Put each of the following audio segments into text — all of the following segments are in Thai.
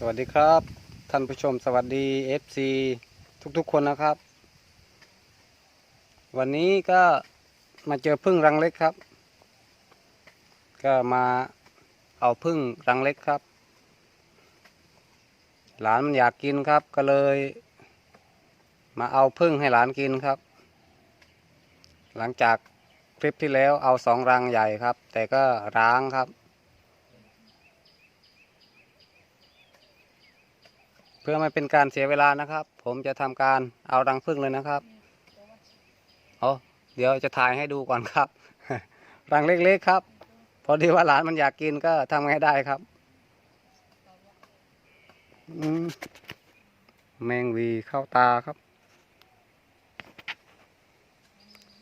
สวัสดีครับ ท่านผู้ชมสวัสดี FC ทุกๆคนนะครับ วันนี้ก็มาเจอพึ่งรังเล็กครับ ก็มาเอาพึ่งรังเล็กครับ หลานมันอยากกินครับก็เลย มาเอาพึ่งให้หลานกินครับ หลังจากคลิปที่แล้วเอาสองรังใหญ่ครับ แต่ก็ร้างครับ เพื่อไม่เป็นการเสียเวลานะครับ ผมจะทำการเอารังผึ้งเลยนะครับเอาเดี๋ยวจะถ่ายให้ดูก่อนครับ รังเล็กๆครับ พอดีว่าหลานมันอยากกินก็ทำไงได้ครับแมงวีเข้าตาครับ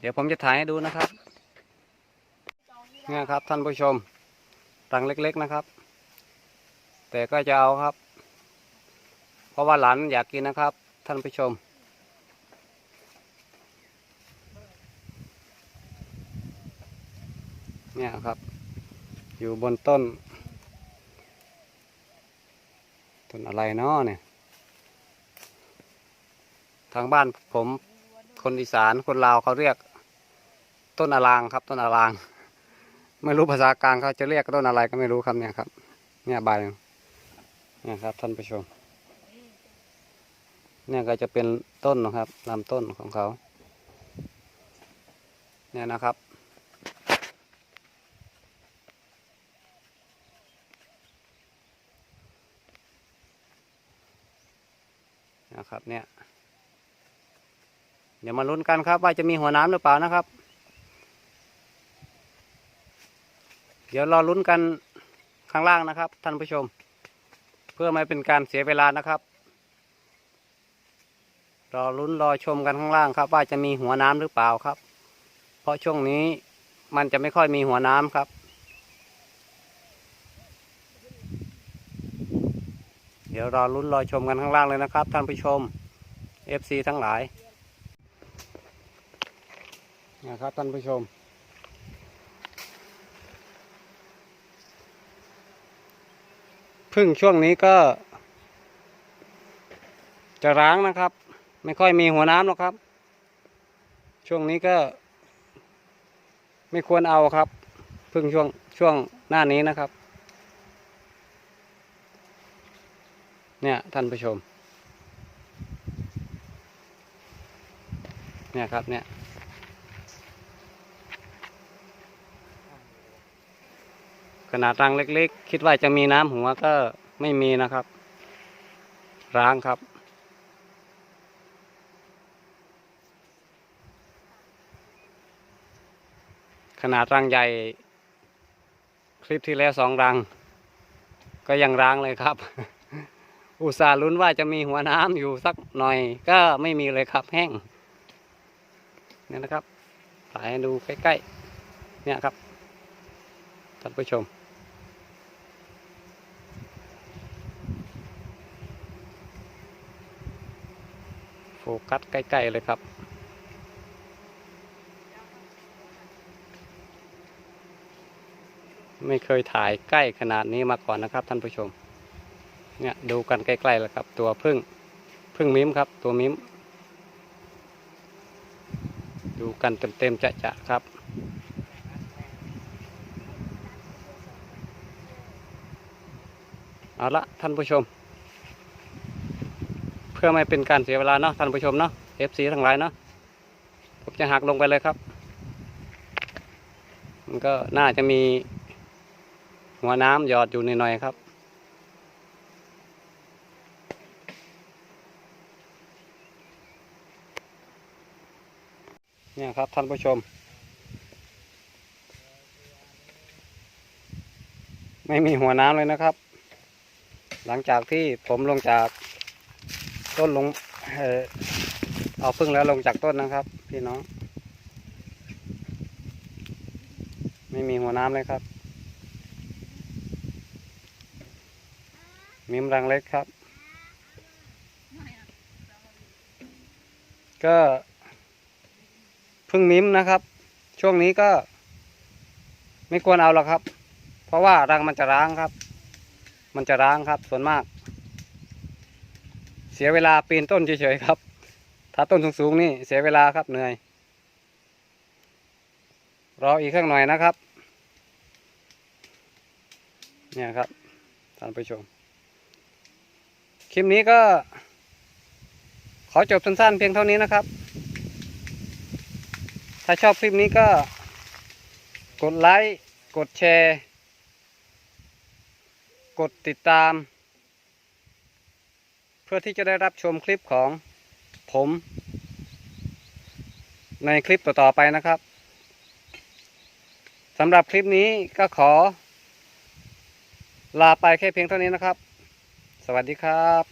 เดี๋ยวผมจะถ่ายให้ดูนะครับเนี่ยครับท่านผู้ชมรังเล็ก ๆนะครับ แต่ก็จะเอาครับ เพราะว่าหลานอยากกินนะครับ ท่านผู้ชม เนี่ยครับ อยู่บนต้น ต้นอะไรเนาะเนี่ย ทางบ้านผมคนอีสานคนลาวเขาเรียก ต้นอลางครับ ต้นอลาง ไม่รู้ภาษากลางเขาจะเรียกต้นอะไรก็ไม่รู้ครับเนี่ยครับ เนี่ยใบเนี่ยครับท่านผู้ชม เนี่ยก็จะเป็นต้นนะครับลำต้นของเขา เนี่ยนะครับ นะครับเนี่ย เดี๋ยวมาลุ้นกันครับ ว่าจะมีหัวน้ำหรือเปล่านะครับ เดี๋ยวรอลุ้นกันข้างล่างนะครับ ท่านผู้ชม เพื่อไม่เป็นการเสียเวลานะครับ รอลุ้นรอชมกันข้างล่างครับ ว่าจะมีหัวน้ำหรือเปล่าครับ เพราะช่วงนี้มันจะไม่ค่อยมีหัวน้ำครับ เดี๋ยวรอลุ้นรอชมกันข้างล่างเลยนะครับ ท่านผู้ชม FC ทั้งหลายนะครับท่านผู้ชม พึ่งช่วงนี้ก็ จะร้างนะครับ ไม่ค่อยมีหัวน้ำหรอกครับ ช่วงนี้ก็ ไม่ควรเอาครับเพึ่งช่วงช่วงหน้านี้นะครับ เนี่ยท่านผู้ชม เนี่ยครับเนี่ยขนาดรังเล็กๆ คิดว่าจะมีน้ำหัวก็ไม่มีนะครับ ร้างครับ ขนาดรังใหญ่ คลิปที่แล้วสองรัง ก็ยังร้างเลยครับ อุตส่าห์ลุ้นว่าจะมีหัวน้ำอยู่สักหน่อย ก็ไม่มีเลยครับแห้งเนี่ยนะครับถ่ายดูใกล้ๆ เนี่ยครับท่านผู้ชม โฟกัสใกล้ๆเลยครับ ไม่เคยถ่ายใกล้ขนาดนี้มาก่อนนะครับท่านผู้ชม เนี่ยดูกันใกล้ๆแล้วครับ ตัวพึ่งพึ่งมิ้มครับ ตัวมิ้มดูกันเต็มๆจะๆครับเอาละท่านผู้ชม เพื่อไม่เป็นการเสียเวลาเนาะท่านผู้ชมเนาะ FC ทั้งหลายเนาะผมจะหักลงไปเลยครับ มันก็น่าจะมี หัวน้ำหยอดอยู่หน่อยๆครับเนี่ยครับท่านผู้ชม ไม่มีหัวน้ำเลยนะครับ หลังจากที่ผมลงจากต้นลงเออเอาพึ่งแล้วลงจากต้นนะครับ พี่น้อง ไม่มีหัวน้ำเลยครับ มิมรังเล็กครับ ก็เพึ่งมิมนะครับ ช่วงนี้ก็ ไม่ควรเอาหรอกครับ เพราะว่ารังมันจะร้างครับ มันจะร้างครับ ส่วนมาก เสียเวลาปีนต้นเฉยๆครับ ถ้าต้นสูงๆนี่เสียเวลาครับเหนื่อยรออีกข้างหน่อยนะครับ เนี่ยครับท่านผู้ชม คลิปนี้ก็ ขอจบสั้นๆเพียงเท่านี้นะครับ ถ้าชอบคลิปนี้ก็ กดไลค์กดแชร์ กดติดตาม เพื่อที่จะได้รับชมคลิปของผม ในคลิปต่อๆไปนะครับสำหรับคลิปนี้ก็ขอ ลาไปแค่เพียงเท่านี้นะครับ สวัสดีครับ